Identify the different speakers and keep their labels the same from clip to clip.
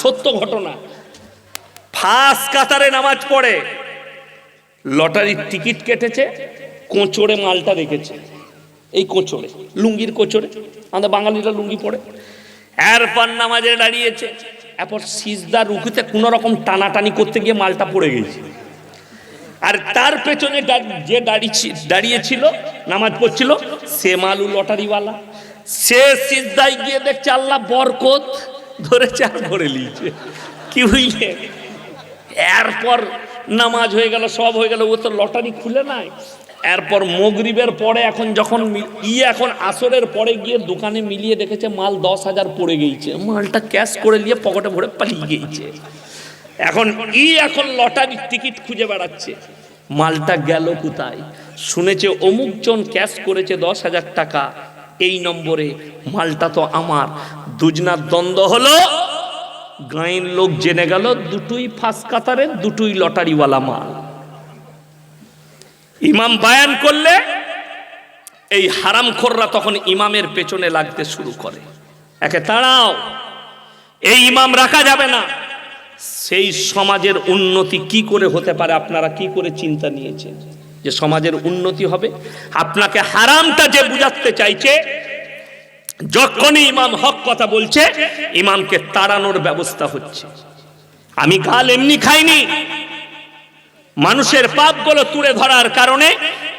Speaker 1: সত্য ঘটনা। ফার্স্ট কাতারে নামাজ পড়ে। লটারির টিকিট কেটেছে, কোঁচড়ে মালটা রেখেছে। এই কোঁচড়ে, লুঙ্গির কোঁচড়ে, আমাদের বাঙালিরা লুঙ্গি পড়ে এরপর নামাজে দাঁড়িয়েছে। এরপর সিজদা রুকুতে কোনো রকম টানাটানি করতে গিয়ে মালটা পড়ে গেছে। আর তার পেছনে যে দাঁড়িয়ে দাঁড়িয়েছিল, নামাজ পড়ছিল, সে মালু লটারিওয়ালা। সে সিজদায় গিয়ে দেখছে আল্লাহ বরকত। ধরেছে আর ধরে নিয়েছে কি বুঝলে এরপর নামাজ হয়ে গেল, সব হয়ে গেল, ও তো লটারি খুলে নাই। এরপর মগরিবের পরে এখন যখন ই এখন আসরের পরে গিয়ে দোকানে মিলিয়ে দেখেছে, মাল দশ হাজার পড়ে গিয়েছে। মালটা ক্যাশ করে নিয়ে পকেটে ভরে পালিয়ে গিয়েছে। এখন ই এখন লটারির টিকিট খুঁজে বেড়াচ্ছে। মালটা গেল কোথায়? শুনেছে অমুকজন ক্যাশ করেছে দশ হাজার টাকা। এই নম্বরে মালটা তো আমার। দুজনার দ্বন্দ্ব হলো, গাঁয়ের লোক জেনে গেল দুটোই ফাঁস কাতারের দুটোই লটারিওয়ালা মাল। ইমাম বায়ান করলে, এই হারাম হারামখোররা তখন ইমামের পেছনে লাগতে শুরু করে। একে তাড়াও এই ইমাম রাখা যাবে না। সেই সমাজের উন্নতি কি করে হতে পারে, আপনারা কি করে চিন্তা নিয়েছেন? যে সমাজের উন্নতি হবে। আপনাকে হারামটা যে বুঝাতে চাইছে যখনই ইমাম হক কথা বলছে, ইমামকে তাড়ানোর ব্যবস্থা হচ্ছে। আমি গাল এমনি খাইনি। মানুষের পাপগুলো তুলে ধরার কারণে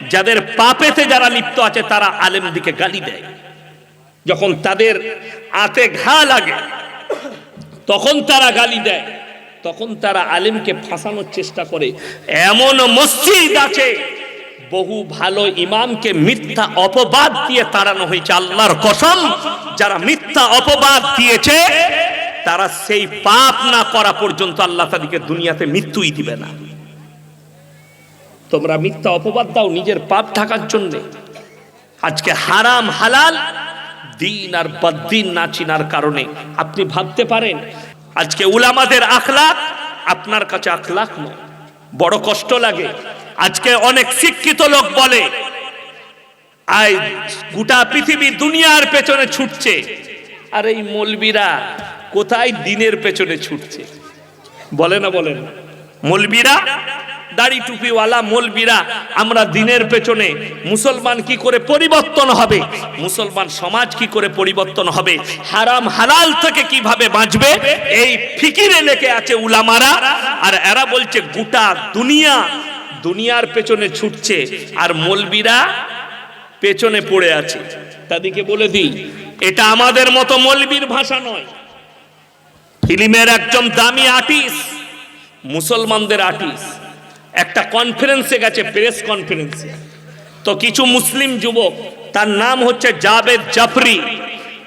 Speaker 1: যাদের পাপেতে যারা লিপ্ত আছে, তারা আলেম দিকে গালি দেয়। যখন তাদের আতে ঘা লাগে, তখন তারা গালি দেয়। তখন তারা আলেমকে ফাঁসানোর চেষ্টা করে। এমন মসজিদ আছে বহু ভালো ইমামকে মিথ্যা অপবাদ দিয়ে তাড়ানো হয়েছে, আল্লাহর কসম। যারা মিথ্যা অপবাদ দিয়েছে, তারা সেই পাপ না করা পর্যন্ত আল্লাহ তাদেরকে দুনিয়াতে মৃত্যুই দিবে না। তোমরা মিথ্যা অপবাদ দাও নিজের পাপ ঢাকার জন্য। আজকে হারাম, হালাল, দিন আর বদ্দিন না চিনার কারণে। আপনি ভাবতে পারেন, আজকে উলামাদের আখলাক আপনার কাছে আখলাক নয়, বড় কষ্ট লাগে। আজকে অনেক শিক্ষিত লোক বলে আই গোটা পৃথিবী দুনিয়ার পেছনে ছুটছে। আর এই মলবিরা কোথায় দিনের পেছনে ছুটছে? বলে না বলেন মলবিরা, দাড়ি টুপিওয়ালা মলবিরা, আমরা দিনের পেছনে মুসলমান কি করে পরিবর্তন হবে? মুসলমান সমাজ কি করে পরিবর্তন হবে? হারাম হালাল থেকে কীভাবে বাঁচবে? এই ফিকিরে লেগে আছে উলামারা, আর এরা বলছে, গোটা দুনিয়া দুনিয়ার পেছনে ছুটছে আর মলবিরা পেছনে পড়ে আছে তাদেরকে বলে দিই এটা আমাদের মতো মলবির ভাষা নয় ফিল্মের একজন দামি আর্টিস্ট মুসলমানদের আর্টিস্ট একটা কনফারেন্সে গেছে প্রেস কনফারেন্সে তো কিছু মুসলিম যুবক তার নাম হচ্ছে জাবেদ জাফরি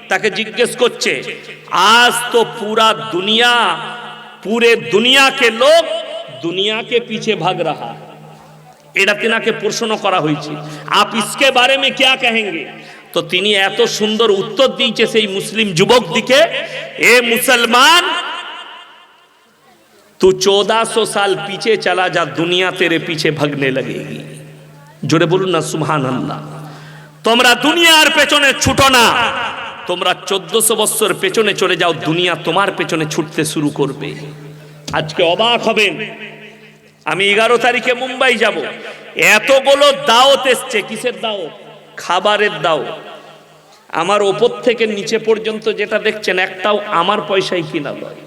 Speaker 1: তাকে জিজ্ঞেস করছে আজ তো পুরা দুনিয়া पूरे दुनिया के लोग दुनिया के पीछे भाग रहा है এটা তিনাকে প্রশ্ন করা হয়েছে আপ ইসকে বারে মে ক্যা কহেঙ্গে তো তিনি এত সুন্দর উত্তর দিয়েছে সেই মুসলিম যুবক দিকে এ মুসলমান तू चौदह सौ साल पीछे चला जा दुनिया तेरे पीछे भगने लगेगी জোরে বলুন না সুবহান আল্লাহ তোমরা দুনিয়ার পেছনে ছুটো না তোমরা চোদ্দশো বছর পেছনে চলে যাও দুনিয়া তোমার পেছনে ছুটতে শুরু করবে আজকে অবাক হবেন আমি এগারো তারিখে মুম্বাই যাব। এতগুলো দাওত এসছে। কিসের দাওত খাবারের দাওত আমার ওপর থেকে নিচে পর্যন্ত যেটা দেখছেন, একটাও আমার পয়সায় কিনা নয়।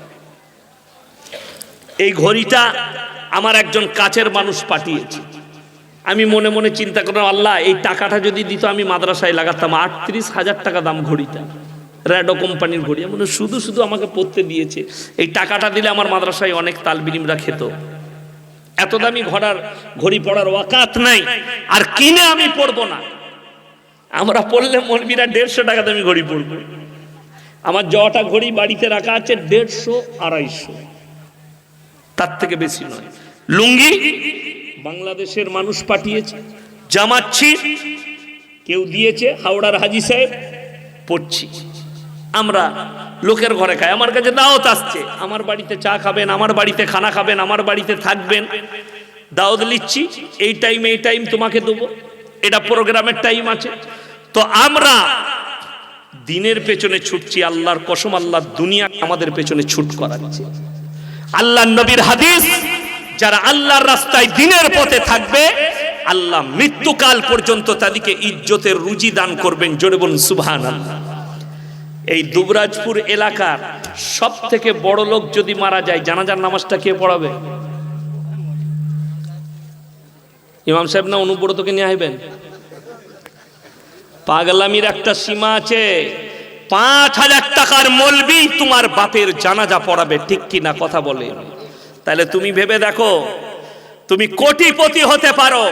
Speaker 1: এই ঘড়িটা আমার একজন কাছের মানুষ পাঠিয়েছে। আমি মনে মনে চিন্তা করলাম, আল্লাহ, এই টাকাটা যদি দিত আমি মাদ্রাসায় লাগাতাম। আটত্রিশ হাজার টাকা দাম ঘড়িটা। র্যাডো কোম্পানির ঘড়ি। মানে শুধু শুধু আমাকে পড়তে দিয়েছে। এই টাকাটা দিলে আমার মাদ্রাসায় অনেক তালবিনিমরা খেত। এত দামি ঘোড়ার ঘড়ি পড়ার ওয়াকাত নাই, আর কিনে আমি পড়ব না। আমরা পড়লে মলবিরা দেড়শো টাকা দামি ঘড়ি পড়ব। আমার জটা ঘড়ি বাড়িতে রাখা আছে দেড়শো আড়াইশো। তার থেকে বেশি নয়। লুঙ্গি বাংলাদেশের মানুষ পাঠিয়েছে, জামাচ্ছি, কেউ দিয়েছে, হাওড়ার হাজি সাহেব, পড়ছি। আমরা লোকের ঘরে খায়। আমার কাছে দাওয়াত আসছে। আমার বাড়িতে চা খাবেন, আমার বাড়িতে খানা খাবেন, আমার বাড়িতে থাকবেন। দাওয়াত লিচ্ছি এই টাইম এই টাইম তোমাকে দেবো। এটা প্রোগ্রামের টাইম আছে। তো আমরা দিনের পেছনে ছুটছি, আল্লাহর কসম, আল্লাহ দুনিয়া আমাদের পেছনে ছুট করাচ্ছে। আল্লাহ নবীর হাদিস, যারা আল্লাহর রাস্তায় দিনের পথে থাকবে, আল্লাহ মৃত্যুকাল পর্যন্ত তাদেরকে ইজ্জতের রুজি দান করবেন। জোরে বলুন সুবহান এই দুবরাজপুর এলাকার সব থেকে বড় লোক যদি মারা যায়, জানাজার নামাজটা কে পড়াবে? ইমাম সাহেব না অনুব্রতকে নিয়ে আসবেন পাগলামির একটা সীমা আছে, পাঁচ হাজার টাকার মলবি তোমার বাপের জানাজা পড়াবে, ঠিক কি না কথা বলে? তাহলে তুমি ভেবে দেখো, তুমি কোটিপতি হতে পারো।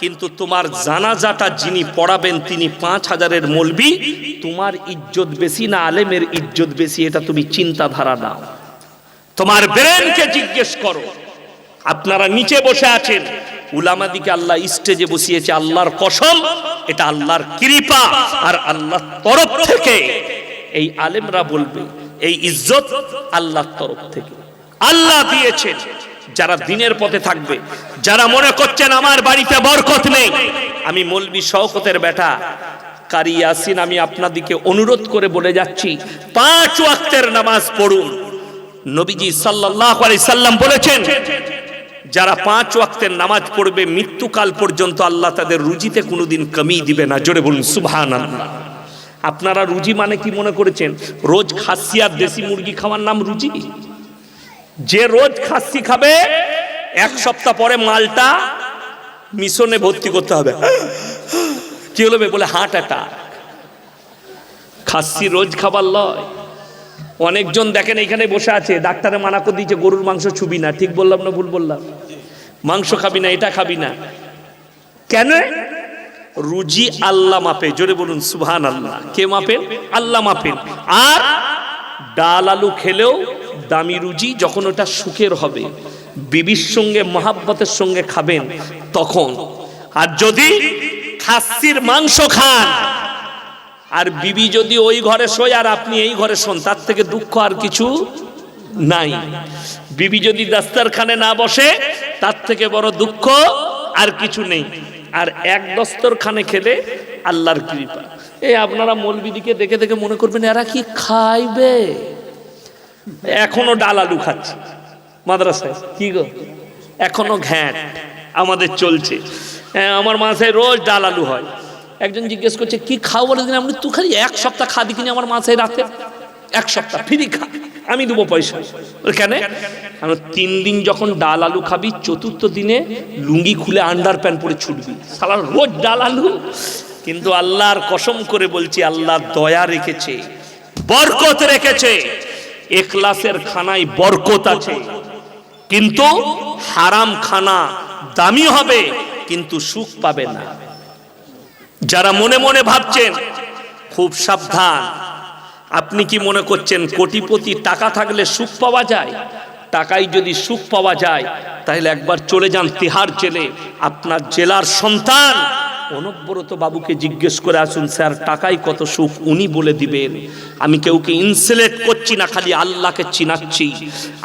Speaker 1: কিন্তু তোমার জানাজাটা যিনি পড়াবেন, তিনি পাঁচ হাজারের মলবি। তোমার ইজ্জত বেশি না, আলেমের ইজ্জত বেশি, এটা তুমি চিন্তাধারা নাও। তোমার ব্রেনকে জিজ্ঞেস করো, আপনারা নিচে বসে আছেন। উলামাদিকে আল্লাহ স্টেজে বসিয়েছে, আল্লাহর কসম, এটা আল্লাহর কৃপা আর আল্লাহর তরফ থেকে। এই আলেমরা বলবে, এই ইজ্জত আল্লাহর তরফ থেকে। আল্লাহ দিয়েছেন। যারা দিনের পথে থাকবে, যারা মনে করছেন আমার বাড়িতে বরকত নেই, আমি মলবি শওকতের বেটা কারি ইয়াসিন, আমি আপনাদিকে অনুরোধ করে বলে যাচ্ছি, পাঁচ ওয়াক্তের নামাজ পড়ুন। নবীজি সাল্লাল্লাহু আলাইহি সাল্লাম বলেছেন, যারা পাঁচ ওয়াক্তের নামাজ পড়বে, মৃত্যুকাল পর্যন্ত আল্লাহ তাদের রুজিতে কোনোদিন কমি দিবে না। জোরে বলুন, সুবহানাল্লাহ। আপনারা রুজি মানে কি মনে করেছেন? রোজ খাসি আর দেশি মুরগি খাওয়ার নাম রুজি? যে রোজ খাসি খাবে, এক সপ্তাহ পরে মালটা মিশনে ভর্তি করতে হবে। কি হলো বলে হার্ট অ্যাটাক। খাসি রোজ খাবার লয়। অনেকজন দেখেন এখানে বসে আছে, ডাক্তারে মানা করে দিয়েছে, গরুর মাংস ছুবি না। ঠিক বললাম না ভুল বললাম? মাংস খাবি না, এটা খাবি না। কেন? রুজি আল্লাহ মাপে। জোরে বলুন সুবহান আল্লাহ কে মাপেন আল্লাহ মাপেন আর ডাল আলু খেলেও দামি রুজি যখন ওটা সুখের হবে, বিবির সঙ্গে, মহাব্বতের সঙ্গে খাবেন, তখন। আর যদি খাসির মাংস খান, আর বিবি যদি ওই ঘরে শোয় আর আপনি এই ঘরে শোন, তার থেকে দুঃখ আর কিছু নাই। বিবি যদি দাস্তারখানে না বসে, তার থেকে বড় দুঃখ আর কিছু নেই। আর এক দস্তরখানে খেলে আল্লাহর কৃপা। এই আপনারা মলবিদিকে দেখে দেখে মনে করবেন, এরা কি খাইবে? এখনও ডাল আলু খাচ্ছে। মাদ্রাসায়। কি গো? এখনও ঘ্যাট। আমাদের চলছে। হ্যাঁ, আমার মাসায় রোজ ডাল আলু হয়। একজন জিজ্ঞেস করছে কি খাও? বলে দিন আপনি তুই খালি এক সপ্তাহ খাদি কিনে আমার মাসায় রাতে। এক সপ্তাহ ফ্রি খা। আমি দেবো পয়সা। কেন? আমি তিন দিন যখন ডাল আলু খাবি চতুর্থ দিনে লুঙ্গি খুলে আন্ডার প্যান্ট পরে ছুটবি। সালা রোজ ডাল আলু কিন্তু আল্লাহর কসম করে বলছি আল্লাহ দয়া রেখেছে বরকত রেখেছে। এখলাসের খানায় বরকত আছে। কিন্তু হারাম খানা দামি হবে, কিন্তু সুখ পাবে না। যারা মনে মনে ভাবছেন, খুব সাবধান। আপনি কি মনে করছেন, কোটিপতি টাকা থাকলে সুখ পাওয়া যায়? টাকায় যদি সুখ পাওয়া যায়, তাহলে একবার চলে যান তিহার জেলে। আপনার জেলার সন্তান অনব্রত বাবুকে জিজ্ঞেস করে আসুন, স্যার, টাকায় কত সুখ? উনি বলে দিবেন, আমি কেউকে ইনসুলেট করছি না, খালি আল্লাহকে চিনাচ্ছি।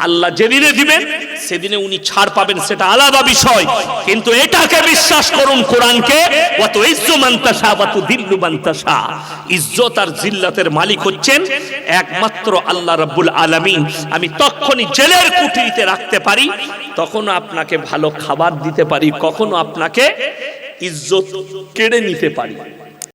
Speaker 1: আল্লাহ যেদিনে দিবেন, সেদিনে উনি ছাড় পাবেন, সেটা আলাদা বিষয়। কিন্তু এটাকে বিশ্বাস করুন কোরআনকে অত ইজ্জু মান্তাসা অত দিল্লু মান্তাসা ইজ্জত আর জিল্লাতের মালিক হচ্ছেন একমাত্র আল্লাহ রাব্বুল আলামিন। আমি তখনই জেলের কুঠিরিতে রাখতে পারি, তখনও আপনাকে ভালো খাবার দিতে পারি, কখনো আপনাকে ইজ্জত কেড়ে নিতে পারি।